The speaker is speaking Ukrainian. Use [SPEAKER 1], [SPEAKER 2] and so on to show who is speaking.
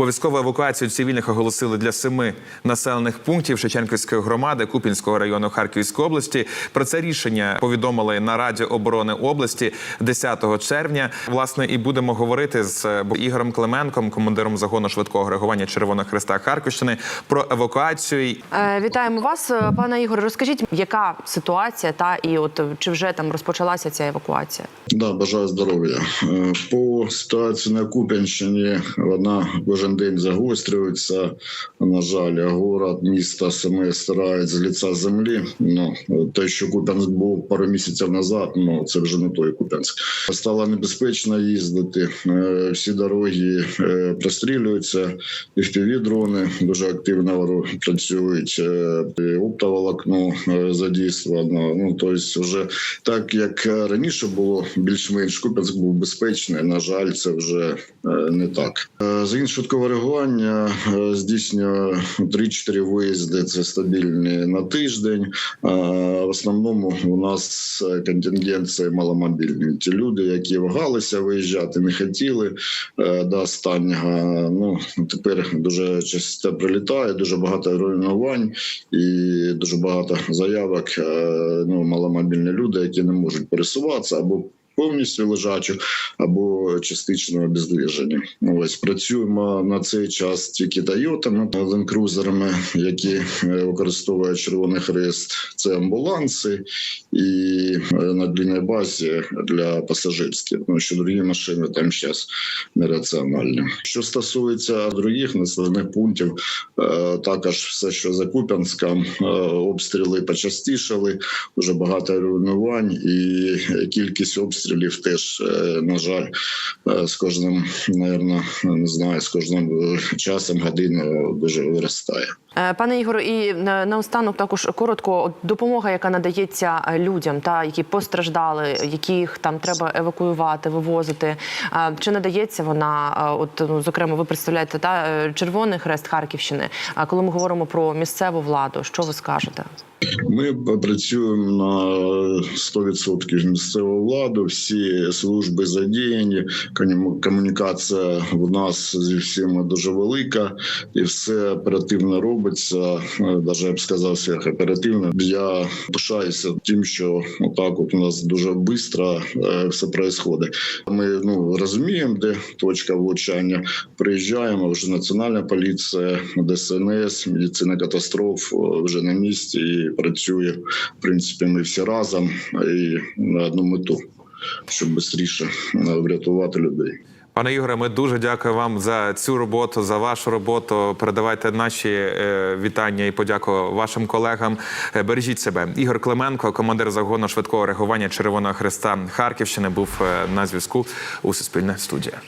[SPEAKER 1] Обов'язкову евакуацію цивільних оголосили для семи населених пунктів Шевченківської громади Купінського району Харківської області. Про це рішення повідомили на Раді оборони області 10 червня. Власне, і будемо говорити з е, Ігорем Клименком, командиром загону швидкого реагування Червоного Христа Харківщини, про евакуацію.
[SPEAKER 2] Е, Вітаємо вас, е, пане Ігоре. Розкажіть, яка ситуація та і от чи вже там розпочалася ця евакуація?
[SPEAKER 3] Да, бажаю здоров'я. По ситуації на Куп'янщині вона кожен день загострюється. На жаль, город, місто саме стирають з лиця землі. Ну те, що Куп'янськ був пару місяців назад, ну це вже не той Куп'янськ. Стало небезпечно їздити. Е, Всі дороги е, прострілюються, і дрони дуже активно працюють. е, Оптоволокно задійствовано. Ну тобто, вже так як раніше було більш-менш Куп'янськ був безпечний. На жаль, це вже не так. Е, Загін швидкого реагування е, здійснює 3-4 виїзди. Це стабільні на тиждень. В основному у нас контингент це маломобільні. Ті люди, які вагалися виїжджати, не хотіли е, до останнього. Ну тепер дуже часто прилітає, дуже багато руйнувань і дуже багато заявок. е, Ну маломобільні люди, які не можуть пересуватися або повністю лежачі, або частично обездвижені. Ось працюємо на цей час тільки Тойотами, ленкрузерами, які е, використовує Червоний Хрест. Це амбуланси і е, на длинній базі для пасажирських. Тому що другі машини там зараз нераціональні. Що стосується других населених пунктів, е, також все, що за Куп'янськом, обстріли почастішали, дуже багато руйнувань, і кількість обстрілів теж, е, на жаль, е, з кожним, напевно, не знаю, з кожним е, часом годиною дуже виростає.
[SPEAKER 2] Пане Ігоре, і наостанок також коротко допомога, яка надається людям, та які постраждали, яких там треба евакуювати, вивозити. Чи надається вона? От ну зокрема, ви представляєте та Червоний Хрест Харківщини. А коли ми говоримо про місцеву владу, що ви скажете?
[SPEAKER 3] Ми працюємо на 100% місцеву владу. Всі служби задіяні. кому- Комунікація в нас зі всіма дуже велика, і все оперативно робиться. Навіть я б сказав, як оперативно. Я пишаюся тим, що отак от у нас дуже швидко все відбувається. Ми ну розуміємо, де точка влучання. Приїжджаємо вже національна поліція, ДСНС, медицина катастроф е, вже на місці і працює. В принципі, ми всі разом і на одну мету, щоб швидше врятувати людей.
[SPEAKER 1] Пане Ігоре, ми дуже дякуємо вам за цю роботу, за вашу роботу. Передавайте наші е, вітання і подяку вашим колегам. Е, Бережіть себе. Ігор Клименко, командир загону швидкого реагування Червоного Христа Харківщини, був е, на зв'язку у Суспільне студія.